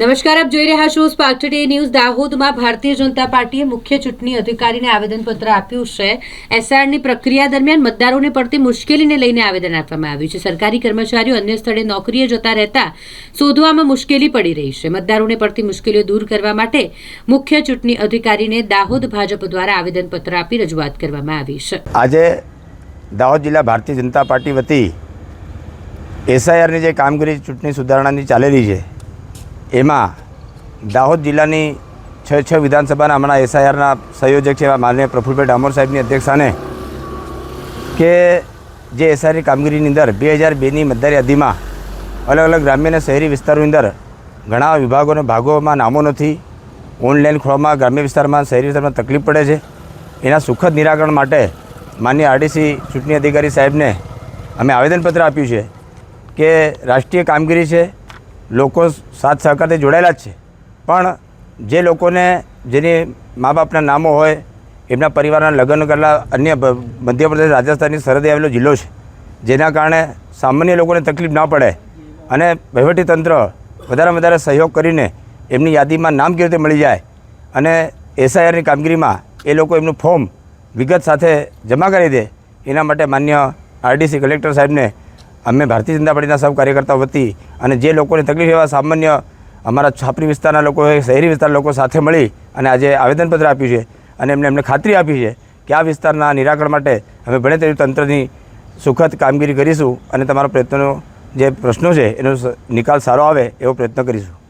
નમસ્કાર, આપ જોઈ રહ્યા છો સ્પાર્ક ટુડે ન્યૂઝ દાહોદમાં ભારતીય જનતા પાર્ટીએ મુખ્ય ચૂંટણી અધિકારીને આવેદનપત્ર આપ્યું છે. એસઆરની પ્રક્રિયા દરમિયાન મતદારોને પડતી મુશ્કેલીને લઈને આવેદન આપવામાં આવ્યું છે. સરકારી કર્મચારીઓ અન્ય સ્થળે નોકરીએ જતા રહેતા શોધવામાં મુશ્કેલી પડી રહી છે. મતદારોને પડતી મુશ્કેલીઓ દૂર કરવા માટે મુખ્ય ચૂંટણી અધિકારીને દાહોદ ભાજપ દ્વારા આવેદનપત્ર આપી રજૂઆત કરવામાં આવી છે. આજે દાહોદ જિલ્લા ભારતીય જનતા પાર્ટી વતી એસઆઈઆરની જે કામગીરી ચૂંટણી સુધારણાની ચાલેલી છે એમાં દાહોદ જિલ્લાની છ છ વિધાનસભાના હમણાં એસઆઈઆરના સંયોજક છે એવા માનનીય પ્રફુલભાઈ ડામોર સાહેબની અધ્યક્ષસ્થાને, કે જે એસઆઈઆરની કામગીરીની અંદર બે હજાર બેની મતદાર યાદીમાં અલગ અલગ ગ્રામ્ય અને શહેરી વિસ્તારોની અંદર ઘણા વિભાગો અને ભાગોમાં નામો નથી, ઓનલાઈન ખોળવામાં ગ્રામ્ય વિસ્તારમાં, શહેરી વિસ્તારમાં તકલીફ પડે છે. એના સુખદ નિરાકરણ માટે માન્ય આરડીસી ચૂંટણી અધિકારી સાહેબને અમે આવેદનપત્ર આપ્યું છે કે રાષ્ટ્રીય કામગીરી છે લોકો સાથ સહકારથી જોડાયેલા જ છે. પણ જે લોકોને જેની મા બાપના નામો હોય, એમના પરિવારના લગ્ન કરેલા અન્ય મધ્યપ્રદેશ રાજસ્થાનની સરહદે આવેલો જિલ્લો છે. જેના કારણે સામાન્ય લોકોને તકલીફ ના પડે અને વહીવટીતંત્ર વધારે વધારે સહયોગ કરીને એમની યાદીમાં નામ કેવી રીતે મળી જાય અને એસઆઈઆરની કામગીરીમાં એ લોકો એમનું ફોર્મ વિગત સાથે જમા કરી દે, એના માટે માન્ય આરડીસી કલેક્ટર સાહેબને અમે ભારતીય જનતા પાર્ટીના સૌ કાર્યકર્તાઓ વતી અને જે લોકોને તકલીફ એવા સામાન્ય અમારા છાપરી વિસ્તારના લોકો શહેરી વિસ્તારના લોકો સાથે મળી અને આજે આવેદનપત્ર આપ્યું છે અને એમને એમને ખાતરી આપી છે કે આ વિસ્તારના નિરાકરણ માટે અમે ભણે તેવી તંત્રની સુખદ કામગીરી કરીશું અને તમારા પ્રયત્નો જે પ્રશ્નો છે એનો નિકાલ સારો આવે એવો પ્રયત્ન કરીશું.